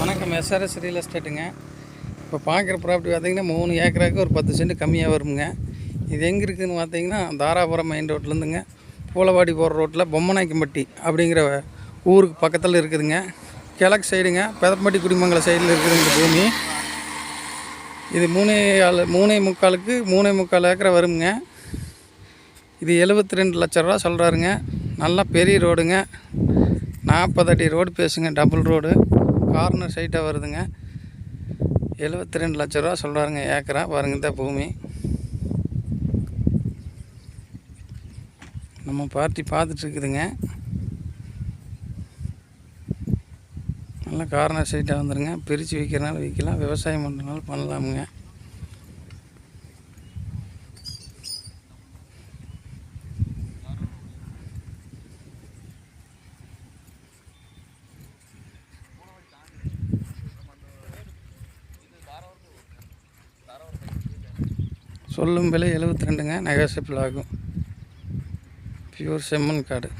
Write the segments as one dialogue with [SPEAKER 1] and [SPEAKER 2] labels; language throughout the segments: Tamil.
[SPEAKER 1] வணக்கம். எஸ்ஆர்எஸ் ரியல் எஸ்டேட்டுங்க இப்போ பார்க்குற ப்ராப்பர்ட்டி பார்த்தீங்கன்னா மூணு ஏக்கராக்கு ஒரு பத்து சென்ட் கம்மியாக வருங்க இது எங்கே இருக்குதுன்னு பார்த்தீங்கன்னா தாராபுரம் மெயின் ரோட்லேருந்துங்க பூலவாடி போகிற ரோட்டில் பொம்மநாய்க்கம்பட்டி அப்படிங்கிற ஊருக்கு பக்கத்தில் இருக்குதுங்க. கிழக்கு சைடுங்க பெதப்பட்டி குடிமங்கலம் சைடில் இருக்குது இந்த பூமி. இது மூணே ஆள் மூணே முக்காலுக்கு மூணே முக்கால் ஏக்கரை வருங்க இது எழுபத்தி ரெண்டு லட்ச ரூபா சொல்கிறாருங்க நல்லா பெரிய ரோடுங்க நாற்பது அடி ரோடு பேசுங்க டபுள் ரோடு கார்னர் சைட்டாக வருதுங்க. எழுபத்தி ரெண்டு லட்ச ரூபா சொல்கிறாருங்க ஏக்கரா. பாருங்க இந்த பூமி. நம்ம பார்ட்டி பார்த்துட்ருக்குதுங்க நல்லா கார்னர் சைட்டாக வந்துடுங்க பிரித்து விற்கிறனால விற்கலாம் விவசாயம் பண்ணுறதுனால பண்ணலாமுங்க. சொல்லும் விலை எழுபத்தி ரெண்டுங்க நெகோசியபிள் ஆகும். பியூர் செம்மன் காடு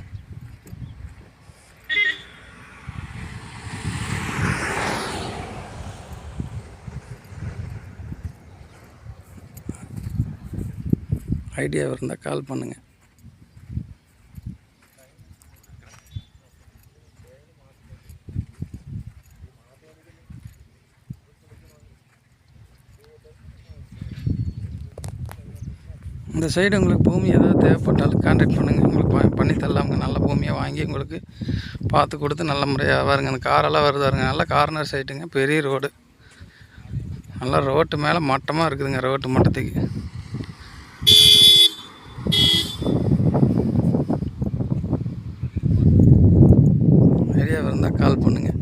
[SPEAKER 1] ஐடியா இருந்தால் கால் பண்ணுங்கள் இந்த சைடு உங்களுக்கு பூமி எதாவது தேவைப்பட்டாலும் கான்டாக்ட் பண்ணுங்கள் உங்களுக்கு பண்ணி தரலாமுங்க. நல்ல பூமியாக வாங்கி உங்களுக்கு பார்த்து கொடுத்து நல்ல முறையாக வருங்க. அந்த காரெல்லாம் வருது வருங்க நல்லா கார்னர் சைட்டுங்க பெரிய ரோடு நல்லா ரோட்டு மேலே மட்டமாக இருக்குதுங்க. ரோட்டு மட்டத்துக்கு. ஏரியா இருந்தால் கால் பண்ணுங்கள்